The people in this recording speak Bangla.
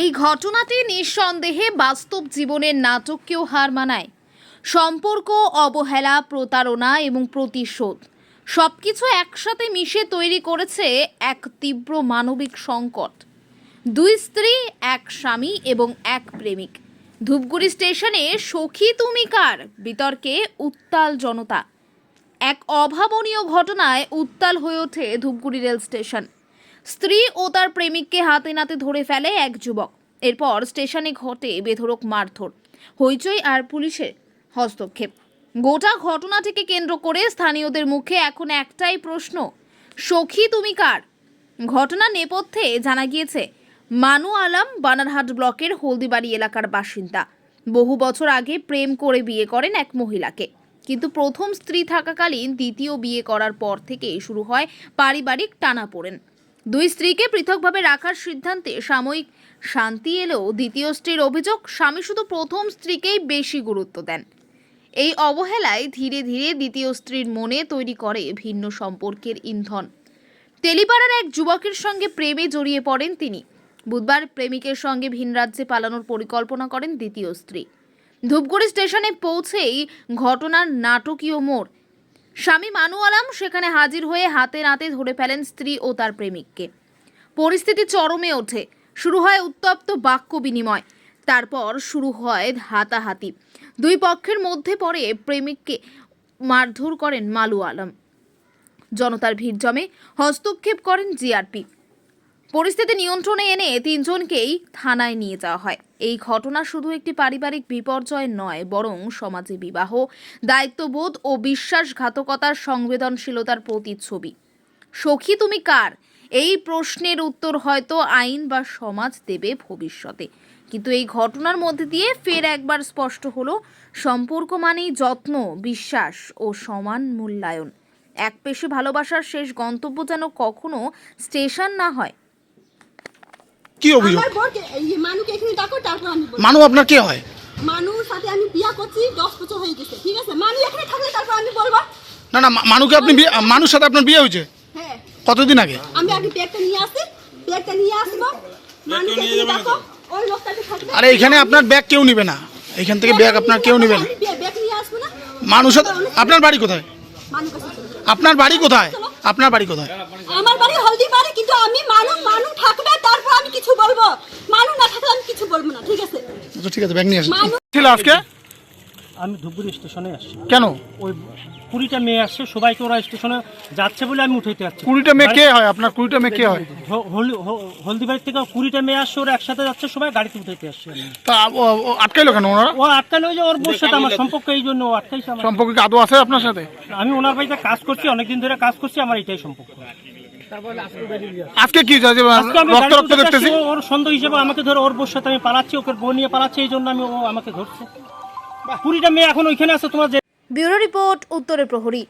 এই ঘটনাটি নিঃসন্দেহে বাস্তব জীবনের নাটককেও হার মানায়। সম্পর্ক, অবহেলা, প্রতারণা এবং প্রতিশোধ সব কিছু একসাথে মিশে তৈরি করেছে এক তীব্র মানবিক সংকট। দুই স্ত্রী, এক স্বামী এবং এক প্রেমিক। ধূপগুড়ি স্টেশনে সখী তুমি কার? বিতর্কে উত্তাল জনতা। এক অভাবনীয় ঘটনায় উত্তাল হয়ে ওঠে ধূপগুড়ি রেল স্টেশন। স্ত্রী ও তার প্রেমিককে হাতে নাতে ধরে ফেলে এক যুবক। এরপর স্টেশনে ঘটে বেধড়ক মারধর, হইচই আর পুলিশের হস্তক্ষেপ। গোটা ঘটনাটিকে কেন্দ্র করে স্থানীয়দের মুখে এখন একটাই প্রশ্ন, সখী তুমি কার? ঘটনা নেপথ্যে জানা গিয়েছে, মানু আলম বানারহাট ব্লকের হলদিবাড়ি এলাকার বাসিন্দা। বহু বছর আগে প্রেম করে বিয়ে করেন এক মহিলাকে। কিন্তু প্রথম স্ত্রী থাকাকালীন দ্বিতীয় বিয়ে করার পর থেকেই শুরু হয় পারিবারিক টানাপোড়েন। দুই স্ত্রীকে পৃথকভাবে রাখার সিদ্ধান্তে সাময়িক শান্তি এলেও দ্বিতীয় স্ত্রীর অভিযোগ, স্বামী শুধু প্রথম স্ত্রীকেই বেশি গুরুত্ব দেন। এই অবহেলায় ধীরে ধীরে দ্বিতীয় স্ত্রীর মনে তৈরি করে ভিন্ন সম্পর্কের ইন্ধন। তেলিপাড়ার এক যুবকের সঙ্গে প্রেমে জড়িয়ে পড়েন তিনি। বুধবার প্রেমিকের সঙ্গে ভিন রাজ্যে পালানোর পরিকল্পনা করেন দ্বিতীয় স্ত্রী। ধূপগুড়ি স্টেশনে পৌঁছেই ঘটনার নাটকীয় মোড় স্বামী মানু আলাম সেখানে হাজির হয়ে হাতে নাতে ধরে ফেলেন স্ত্রী ও তার প্রেমিককে। পরিস্থিতি চরমে ওঠে। শুরু হয় উত্তপ্ত বাক্য বিনিময়। তারপর শুরু হয় হাতাহাতি। দুই পক্ষের মধ্যে পড়ে প্রেমিককে মারধর করেন মালু আলম। জনতার ভিড় জমে হস্তক্ষেপ করেন জিআরপি। পরিস্থিতি নিয়ন্ত্রণে এনে তিনজনকেই থানায় নিয়ে যাওয়া হয়। এই ঘটনা শুধু একটি পারিবারিক বিপর্যয় নয়, বরং সমাজে বিবাহ, দায়িত্ববোধ ও বিশ্বাসঘাতকতার সংবেদনশীলতার প্রতিচ্ছবি। সখী, তুমি কার? এই প্রশ্নের উত্তর হয়তো আইন বা সমাজ দেবে ভবিষ্যতে। কিন্তু এই ঘটনার মধ্যে দিয়ে ফের একবার স্পষ্ট হলো, সম্পর্ক মানেই যত্ন, বিশ্বাস ও সমান মূল্যায়ন। এক পেশে ভালোবাসার শেষ গন্তব্য যেন কখনো স্টেশন না হয় কি অভিযোগ? আমার বোরকে এই মানুকে এখানে ডাকো তারপর আমি বলব। মানু আপনার কে হয়? মানুর সাথে আমি বিয়া করছি দশ বছর হয়ে গেছে ঠিক আছে? মানু এখানে থাকলে তারপর আমি বলব। না না মা- মানুকে আপনি বিয়ে মানুর সাথে আপনার বিয়ে হয়েছে? হ্যাঁ। কতদিন আগে? আমি আগে ব্যাগটা নিয়ে আসি ব্যাগটা নিয়ে আসব। মানুকে এখানে ডাকো ওই লোকটাকে থাকবে। আরে এখানে আপনার ব্যাগ কেউ নিবে না। এখান থেকে ব্যাগ আপনার কেউ নিবে না। ব্যাগ- নিয়ে আসব না। মানুষ সাথে আপনার বাড়ি কোথায়? মানু। আপনার বাড়ি কোথায়? আপনার বাড়ি কোথায়? আমার বাড়ি হলদি বাড়ি কিন্তু আমি মানু মানু থাকবে তারপর আমি কিছু বলব। মানু না থাকলে আমি কিছু বলব না ঠিক আছে? আচ্ছা ঠিক আছে ব্যাগ নিয়ে আসুন। ছিল আজকে? আমি ধূপগুড়ি স্টেশনে আসছি। কেন? ওই কুড়িটা মেয়ে আসছে সবাইকে ওরা স্টেশনে যাচ্ছে বলে আমি উঠাইতে যাচ্ছি। কুড়িটা মেয়ে কে হয়? আপনার কুড়িটা মেয়ে কে হয়? হলদিবাড়ি থেকে কুড়িটা মেয়ে আসছে ওরা একসাথে যাচ্ছে সবাই গাড়িতে উঠাইতে আসছে। তা আটকাইলো কেন ওনারা? ও আটকানো হয়েছে ওর বোর সাথে আমার সম্পর্ক এই জন্য ও আটকাইছে আমার। সম্পর্কে কি আদৌ আছে আপনার সাথে? আমি ওনার বাড়িতে কাজ করছি অনেকদিন ধরে কাজ করছি আমার এটাই সম্পর্ক। আজকে কি যে রক্ত রক্ত দেখতেছি। ওর সন্দেহ হিসেবে আমাকে ধরে ওর বোর সাথে আমি পালাচ্ছি ওকে বউ নিয়ে পালাচ্ছি এই জন্য আমি ও আমাকে ধরছে। কুড়িটা মেয়ে এখন ওইখানে আছে তোমার ব্যুরো রিপোর্ট উত্তরের প্রহরী।